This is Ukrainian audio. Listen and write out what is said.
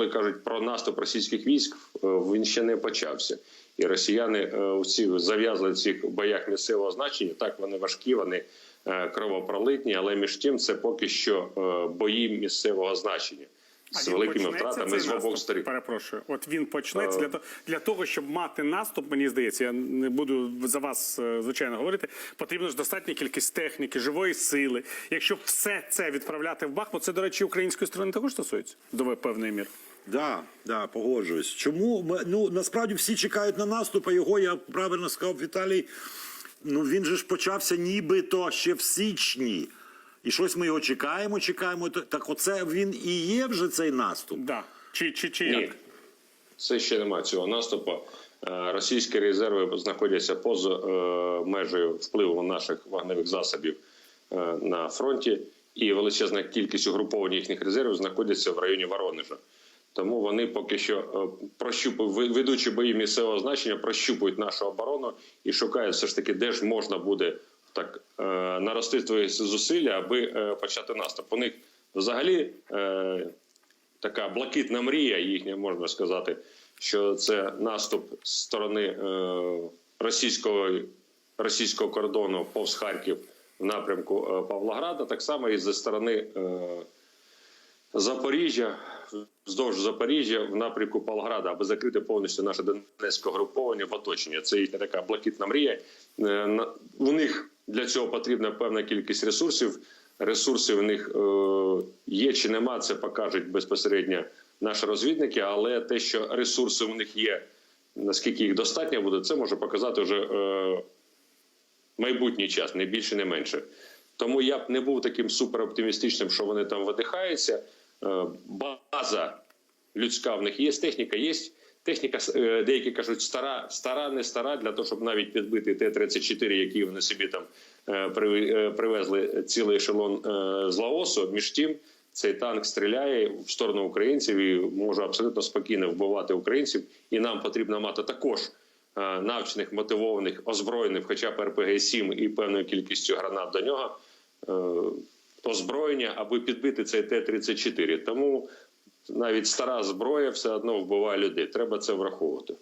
коли кажуть про наступ російських військ, е, він ще не почався. І росіяни е, всі зав'язли в цих боях місцевого значення. Так вони важкі, вони е, кровопролитні, але між тим це поки що бої місцевого значення з він великими втратами з обох сторін. Перепрошую. От він почнеться для того, для того, щоб мати наступ. Мені здається, я не буду за вас звичайно говорити. Потрібно ж достатня кількість техніки, живої сили. Якщо все це відправляти в Бахмут, це до речі, української сторони також стосується до певної міри. Да, да, погоджуюсь. Чому ми ну насправді всі чекають на наступ, а його я правильно сказав Віталій. Ну він же ж почався нібито ще в січні. І щось ми його чекаємо, чекаємо. Так оце він і є вже цей наступ. Да. Чи, чи, чи Ні, як? це ще немає цього наступу. Е, Російські резерви знаходяться поза е, межею впливу наших вогневих засобів е, на фронті, і величезна кількість угруповань їхніх резервів знаходяться в районі Воронежа. Тому вони поки що е, прощупують, ведучи бої місцевого значення, прощупують нашу оборону і шукають все ж таки, де ж можна буде так е, наростити свої зусилля, аби е, почати наступ. У них взагалі така блакитна мрія їхня, можна сказати, що це наступ з сторони російського, російського кордону повз Харків в напрямку Павлограда, так само і зі сторони Запоріжжя, вздовж Запоріжжя в напрямку Павлограда, аби закрити повністю наше донецьке груповання в оточенні. Це їхня така блакитна мрія. Е, У них для цього потрібна певна кількість ресурсів. Ресурси в них е, є чи нема, це покажуть безпосередньо наші розвідники. Але те, що ресурси у них є, наскільки їх достатньо буде, це може показати вже е, майбутній час, не більше, не менше. Тому я б не був таким супероптимістичним, що вони там видихаються. Е, База людська в них є, техніка є. Техніка, е, деякі кажуть, стара, стара, не стара, для того, щоб навіть підбити Т-34, які вони собі там е, е, привезли цілий ешелон е, з Лаосу. Між тим, цей танк стріляє в сторону українців і може абсолютно спокійно вбивати українців. І нам потрібно мати також навчених, мотивованих, озброєних, хоча б РПГ-7 і певною кількістю гранат до нього. Озброєння, аби підбити цей Т-34. Тому навіть стара зброя все одно вбиває людей. Треба це враховувати.